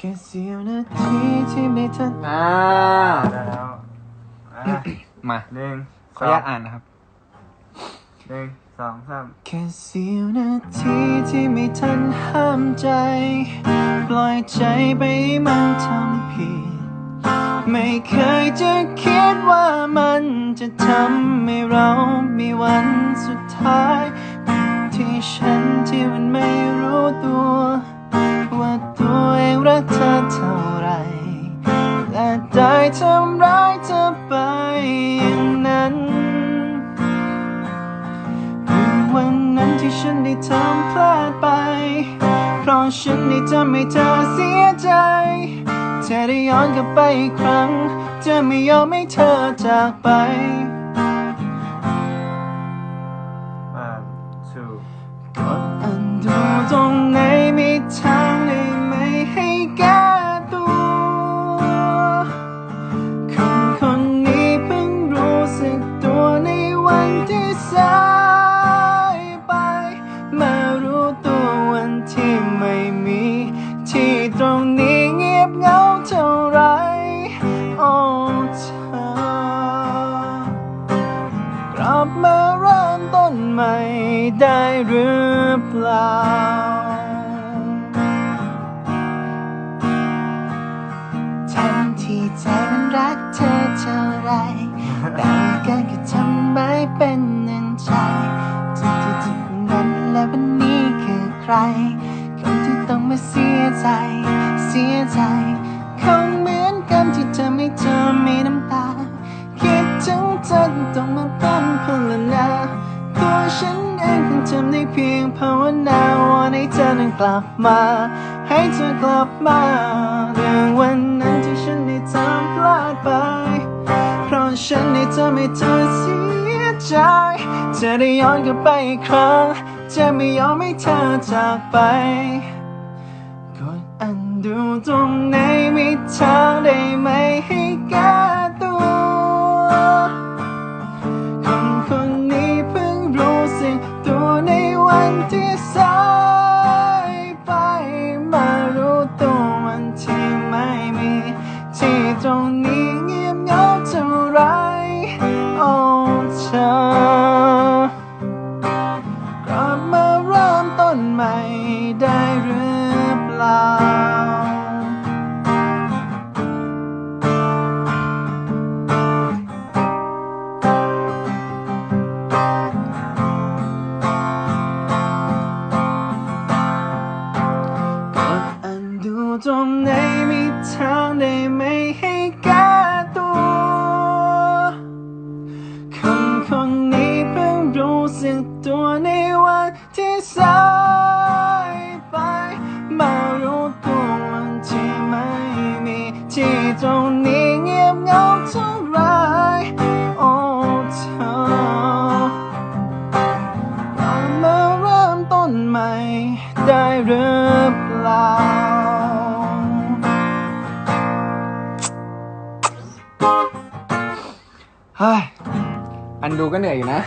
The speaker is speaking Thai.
แค่เสี้ยวนาทีที่ไม่ทันอ่าได้แล้วอะมาหนึ่งขสออองนุญาตอ่านนะครับ หนึ่งสองสามแค่เสี้ยวนาทีที่ไม่ทันห้ามใจ ปล่อยใจไปให้มันทำผิด ไม่เคยจะคิดว่ามันจะทำให้เรามีวันสุดท้าย ที่ฉันที่มันไม่รู้ตัว ได้ทำร้ายเธอไปอย่างนั้นหรือวันนั้นที่ฉันได้ทำพลาดไป เพราะฉันได้ทำให้เธอเสียใจเธอได้ย้อนกลับไปอีกครั้ง จะไม่ยอมให้เธอจากไป ตรงนี้เงียบเหงาเท่าไรโอ้เธอกลับมาเริ่มต้นใหม่ได้หรือเปล่า ทั้งที่ใจมันรักเธอเท่าไร แต่การกระทำไม่เป็นนันใจจุดที่จุดนั้นและวันนี้คือใคร ต้องมาเสียใจ เสียใจคงเหมือนกันที่ทำให้เธอมีน้ำตา คิดถึงเธอต้องมาปั้นพลนาตัวฉันเองคงทำได้เพียงภาวนาว่าให้เธอนั้นกลับมา ให้เธอกลับมาเรื่องวันนั้นที่ฉันได้ทำพลาดไป เพราะฉันได้ทำให้เธอเสียใจจะได้ย้อนกลับไปอีกครั้งจะไม่ยอมให้เธอจากไป ดูตรงไหนมีทางได้ไหมให้แก้ตัวคน ต้นใหม่ได้หรือเปล่าเฮ้ยอันดูก็เหนื่อยอยู่นะ